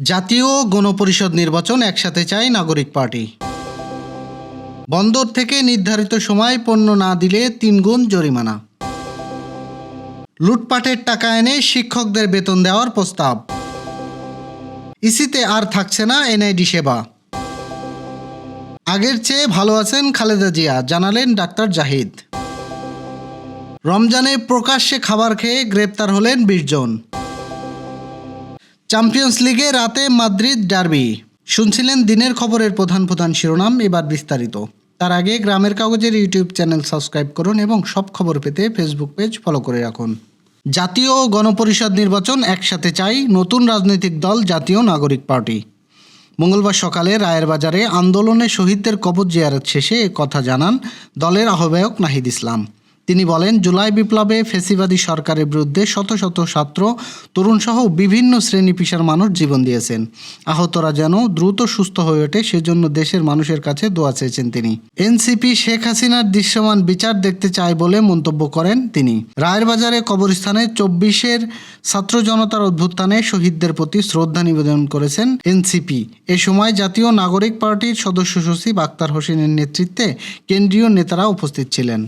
জাতীয় গণপরিষদ নির্বাচন একসাথে চায় নাগরিক পার্টি। বন্দর থেকে নির্ধারিত সময় পণ্য না দিলে তিন গুণ জরিমানা। লুটপাটের টাকা এনে শিক্ষকদের বেতন দেওয়ার প্রস্তাব। ইসিতে আর থাকছে না এনআইডি সেবা। আগের চেয়ে ভালো আছেন খালেদা জিয়া, জানালেন ডাক্তার জাহিদ। রমজানে প্রকাশ্যে খাবার খেয়ে গ্রেপ্তার হলেন বিশ জন। চ্যাম্পিয়ন্স লিগে রাতে মাদ্রিদ ডার্বি। শুনছিলেন দিনের খবরের প্রধান প্রধান শিরোনাম, এবার বিস্তারিত। তার আগে গ্রামের কাগজের ইউটিউব চ্যানেল সাবস্ক্রাইব করুন এবং সব খবর পেতে ফেসবুক পেজ ফলো করে রাখুন। জাতীয় গণপরিষদ নির্বাচন একসাথে চাই নতুন রাজনৈতিক দল, জাতীয় নাগরিক পার্টি। মঙ্গলবার সকালে রায়ের বাজারে আন্দোলনে শহীদদের কবর জিয়ারত শেষে কথা জানান দলের আহ্বায়ক নাহিদ ইসলাম। তিনি বলেন, জুলাই বিপ্লবে ফেসিবাদী সরকারের বিরুদ্ধে শত শত ছাত্র, তরুণসহ বিভিন্ন শ্রেণি পেশার মানুষ জীবন দিয়েছেন। আহতরা যেন দ্রুত সুস্থ হয়ে ওঠে, সেজন্য দেশের মানুষের কাছে দোয়া চেয়েছেন তিনি। এনসিপি শেখ হাসিনার দৃশ্যমান বিচার দেখতে চায় বলে মন্তব্য করেন তিনি। রায়ের বাজারে কবরস্থানে চব্বিশের ছাত্র জনতার অভ্যুত্থানে শহীদদের প্রতি শ্রদ্ধা নিবেদন করেছেন এনসিপি। এ সময় জাতীয় নাগরিক পার্টির সদস্য সচিব আক্তার হোসেনের নেতৃত্বে কেন্দ্রীয় নেতারা উপস্থিত ছিলেন।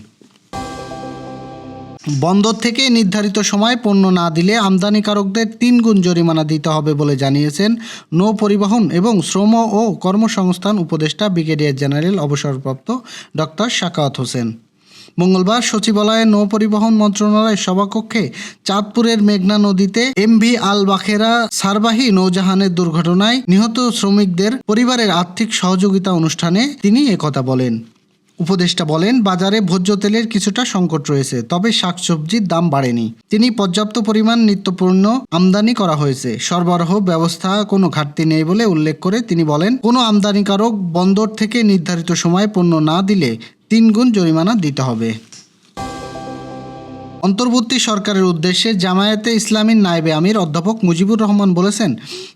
বন্দর থেকে নির্ধারিত সময় পণ্য না দিলে আমদানিকারকদের তিন গুণ জরিমানা দিতে হবে বলে জানিয়েছেন নৌ পরিবহন এবং শ্রম ও কর্মসংস্থান উপদেষ্টা ব্রিগেডিয়ার জেনারেল অবসরপ্রাপ্ত ডক্টর শাকাওয়াত হোসেন। মঙ্গলবার সচিবালয়ে নৌ পরিবহন মন্ত্রণালয়ের সভাকক্ষে চাঁদপুরের মেঘনা নদীতে এমভি আল বাখেরা সারবাহী নৌজাহানের দুর্ঘটনায় নিহত শ্রমিকদের পরিবারের আর্থিক সহযোগিতা অনুষ্ঠানে তিনি একথা বলেন। উপদেষ্টা বলেন, বাজারে ভোজ্য তেলের কিছুটা সংকট রয়েছে, তবে শাকসবজির দাম বাড়েনি। তিনি পর্যাপ্ত পরিমাণ নিত্যপূর্ণ আমদানি করা হয়েছে। সরবরাহ ব্যবস্থা কোনো ঘাটতি নেই বলে উল্লেখ করে তিনি বলেন, কোনো আমদানিকারক বন্দর থেকে নির্ধারিত সময়ে পণ্য না দিলে তিনগুণ জরিমানা দিতে হবে। অন্তর্বর্তী সরকারের উদ্দেশ্যে জামায়াতে ইসলামীর নায়েবে আমির অধ্যাপক মুজিবুর রহমান বলেছেন,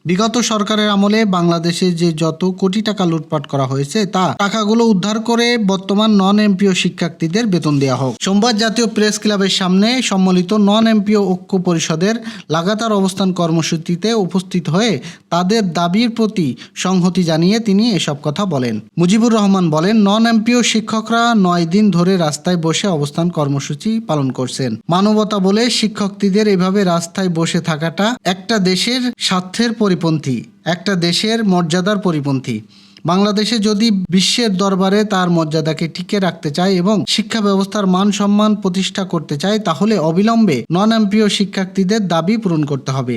বিগত সরকারের আমলে বাংলাদেশে যে যত কোটি টাকা লুটপাট করা হয়েছে, তা টাকাগুলো উদ্ধার করে বর্তমান নন এমপিও শিক্ষার্থীদের বেতন দেওয়া হোক। সোমবার জাতীয় প্রেস ক্লাবের সামনে সম্মিলিত নন এমপিও ঐক্য পরিষদের লাগাতার অবস্থান কর্মসূচিতে উপস্থিত হয়ে তাদের দাবির প্রতি সংহতি জানিয়ে তিনি এসব কথা বলেন। মুজিবুর রহমান বলেন নন এমপিও শিক্ষকরা নয় দিন ধরে রাস্তায় বসে অবস্থান কর্মসূচি পালন করছেন। মানবতা বলে শিক্ষার্থীদের এভাবে রাস্তায় বসে থাকাটা একটা দেশের স্বার্থের পরিপন্থী, একটা দেশের মর্যাদার পরিপন্থী। বাংলাদেশে যদি বিশ্বের দরবারে তার মর্যাদাকে টিকে রাখতে চায় এবং শিক্ষা ব্যবস্থার মান সম্মান প্রতিষ্ঠা করতে চায়, তাহলে অবিলম্বে নন এমপিও শিক্ষার্থীদের দাবি পূরণ করতে হবে।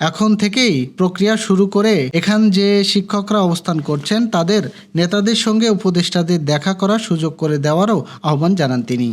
এখন থেকেই প্রক্রিয়া শুরু করে এখান যে শিক্ষকরা অবস্থান করছেন, তাদের নেতাদের সঙ্গে উপদেষ্টাদের দেখা করার সুযোগ করে দেওয়ারও আহ্বান জানান তিনি।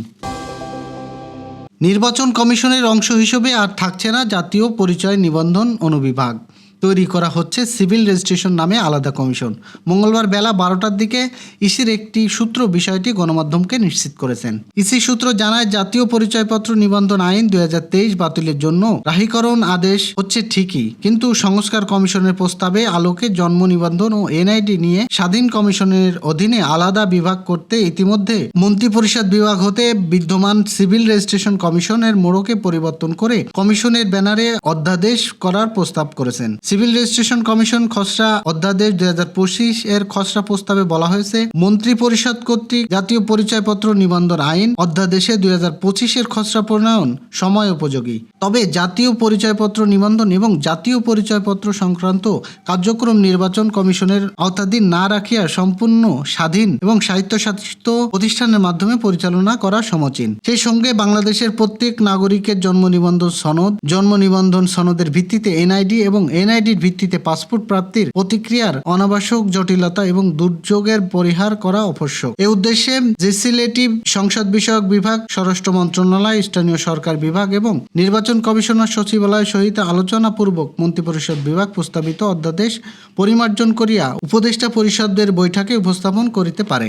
নির্বাচন কমিশনের অংশ হিসেবে আর থাকছে না জাতীয় পরিচয় নিবন্ধন অনুবিভাগ। তৈরি করা হচ্ছে সিভিল রেজিস্ট্রেশন নামে আলাদা কমিশন। মঙ্গলবার বেলা বারোটার দিকে ইসির একটি সূত্র বিষয়টি গণমাধ্যমকে নিশ্চিত করেছেন। ইসি সূত্র জানায়, জাতীয় পরিচয়পত্র নিবন্ধন আইন দুই হাজার তেইশ বাতিলের জন্য রাহিকরণ আদেশ হচ্ছে ঠিকই, কিন্তু সংস্কার কমিশনের প্রস্তাবে আলোকে জন্ম নিবন্ধন ও এনআইডি নিয়ে স্বাধীন কমিশনের অধীনে আলাদা বিভাগ করতে ইতিমধ্যে মন্ত্রিপরিষদ বিভাগ হতে বিদ্যমান সিভিল রেজিস্ট্রেশন কমিশনের মোড়কে পরিবর্তন করে কমিশনের ব্যানারে অধ্যাদেশ করার প্রস্তাব করেছেন। সিভিল রেজিস্ট্রেশন কমিশন খসড়া অধ্যাদেশ দুই হাজার পঁচিশ এর খসড়া প্রস্তাবে বলা হয়েছে মন্ত্রী পরিষদ কর্তৃক জাতীয় পরিচয়পত্র নিবন্ধন আইন অধ্যাদেশে দুই হাজার পঁচিশের খসড়া প্রণয়ন সময় উপযোগী। তবে জাতীয় পরিচয়পত্র নিবন্ধন এবং জাতীয় পরিচয়পত্র সংক্রান্ত কার্যক্রম নির্বাচন কমিশনের আওতাধীন না রাখিয়া সম্পূর্ণ, স্বাধীন এবং স্বায়ত্তশাসিত প্রতিষ্ঠানের মাধ্যমে পরিচালনা করা সমচীন। সেই সঙ্গে বাংলাদেশের প্রত্যেক নাগরিকের জন্ম নিবন্ধন সনদ, জন্ম নিবন্ধন সনদের ভিত্তিতে এনআইডি এবং এনআইডির ভিত্তিতে পাসপোর্ট প্রাপ্তির প্রতিক্রিয়ার অনাবশ্যক জটিলতা এবং দুর্যোগের পরিহার করা আবশ্যক। এ উদ্দেশ্যে জেসিলেটিভ সংসদ বিষয়ক বিভাগ, স্বরাষ্ট্র মন্ত্রণালয়, স্থানীয় সরকার বিভাগ এবং নির্বাচন কমিশনার সচিবালয় সহিত আলোচনাপূর্বক মন্ত্রিপরিষদ বিভাগ প্রস্তাবিত অধ্যাদেশ পরিমার্জন করিয়া উপদেষ্টা পরিষদের বৈঠকে উপস্থাপন করিতে পারে।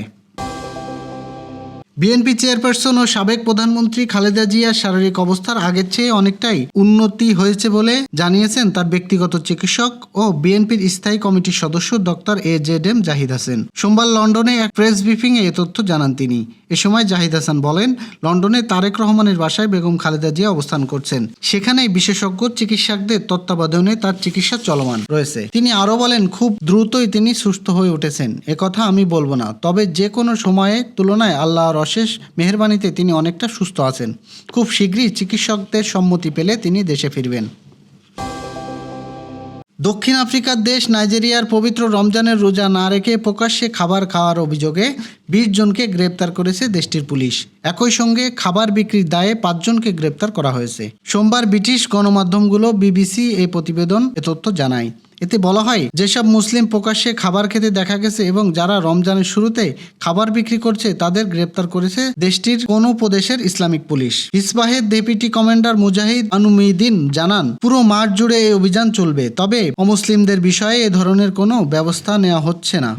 বিএনপি চেয়ারপারসন ও সাবেক প্রধানমন্ত্রী খালেদা জিয়ার শারীরিক অবস্থার আগের চেয়ে অনেকটাই উন্নতি হয়েছে বলে জানিয়েছেন তার ব্যক্তিগত চিকিৎসক ও বিএনপির স্থায়ী কমিটির সদস্য doctor A Z M Zahid Hasan. সোমবার লন্ডনে এক প্রেস ব্রিফিংয়ে এ তথ্য জানান তিনি। এ সময় জাহিদ হাসান বলেন, লন্ডনে তারেক রহমানের বাসায় বেগম খালেদা জিয়া অবস্থান করছেন। সেখানেই বিশেষজ্ঞ, চিকিৎসকদের তত্ত্বাবধানে তার চিকিৎসা চলমান রয়েছে। তিনি আরও বলেন, খুব দ্রুতই তিনি সুস্থ হয়ে উঠেছেন। একথা আমি বলব না। তবে যে কোনো সময়ে তুলনায় আল্লাহর অশেষ মেহরবানিতে তিনি অনেকটা সুস্থ আছেন। খুব শীঘ্রই চিকিৎসকদের সম্মতি পেলে তিনি দেশে ফিরবেন। দক্ষিণ আফ্রিকার দেশ নাইজেরিয়ার পবিত্র রমজানের রোজা না রেখে প্রকাশ্যে খাবার খাওয়ার অভিযোগে বিশ জনকে গ্রেপ্তার করেছে দেশটির পুলিশ। একই সঙ্গে খাবার বিক্রির দায়ে পাঁচজনকে গ্রেপ্তার করা হয়েছে। সোমবার ব্রিটিশ গণমাধ্যমগুলো বিবিসি এই প্রতিবেদন এ তথ্য জানায়। এতে বলা হয়, যেসব মুসলিম প্রকাশ্যে খাবার খেতে দেখা গেছে এবং যারা রমজানের শুরুতে খাবার বিক্রি করছে, তাদের গ্রেপ্তার করেছে দেশটির কোন প্রদেশের ইসলামিক পুলিশ। ইসবাহের ডেপুটি কমান্ডার মুজাহিদ আনুমিদিন জানান, পুরো মাঠ জুড়ে এই অভিযান চলবে, তবে অমুসলিমদের বিষয়ে এ ধরনের কোনো ব্যবস্থা নেওয়া হচ্ছে না।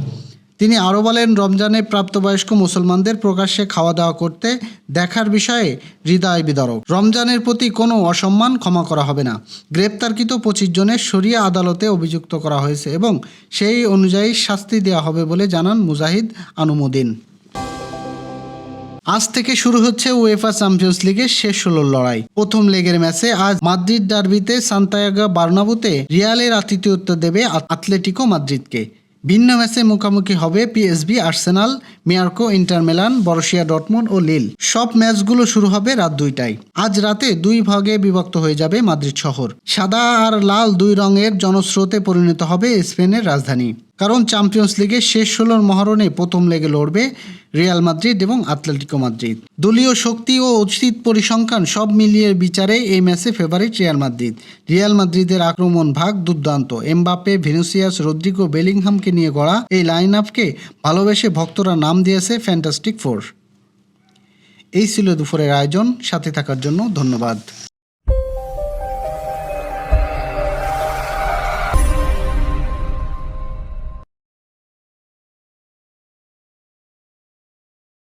তিনি আরও বলেন, রমজানে প্রাপ্তবয়স্ক মুসলমানদের প্রকাশ্যে খাওয়া দাওয়া করতে দেখার বিষয়ে হৃদয় বিদারক। রমজানের প্রতি কোনো অসম্মান ক্ষমা করা হবে না। গ্রেপ্তারকৃত পঁচিশ জনের সরিয়া আদালতে অভিযুক্ত করা হয়েছে এবং সেই অনুযায়ী শাস্তি দেওয়া হবে বলে জানান মুজাহিদ আনুমুদ্দিন। আজ থেকে শুরু হচ্ছে উয়েফা চ্যাম্পিয়ন্স লিগের শেষ ষোলোর লড়াই। প্রথম লেগের ম্যাচে আজ মাদ্রিদ ডার্বিতে সান্তায়াগা বার্নাবুতে রিয়ালের আতিথ্যত্ব দেবে আত- আতলেটিকো মাদ্রিদকে। ভিন্ন ম্যাচে মুখোমুখি হবে পিএসবি, আর্সেনাল, মিয়ার্কো, ইন্টার মেলান, বরসিয়া ডটমুন্ড ও লিল। সব ম্যাচগুলো শুরু হবে রাত দুইটায়। আজ রাতে দুই ভাগে বিভক্ত হয়ে যাবে মাদ্রিদ শহর। সাদা আর লাল দুই রঙের জনস্রোতে পরিণত হবে স্পেনের রাজধানী। কারণ চ্যাম্পিয়ন্স লিগের শেষ ষোলোর মহারণে প্রথম লেগে লড়বে রিয়াল মাদ্রিদ এবং আতলেটিকো মাদ্রিদ। দলীয় শক্তি ও উচিত পরিসংখ্যান সব মিলিয়ে বিচারে এই ম্যাচে ফেভারিট রিয়াল মাদ্রিদ। রিয়াল মাদ্রিদের আক্রমণ ভাগ দুর্দান্ত। এমবাপে ভিনুসিয়াস, রদ্রিগো, বেলিংহামকে নিয়ে গড়া এই লাইন আপকে ভালোবেসে ভক্তরা নাম দিয়েছে ফ্যান্টাস্টিক ফোর এই ছিল দুপুরের আয়োজন। সাথে থাকার জন্য ধন্যবাদ।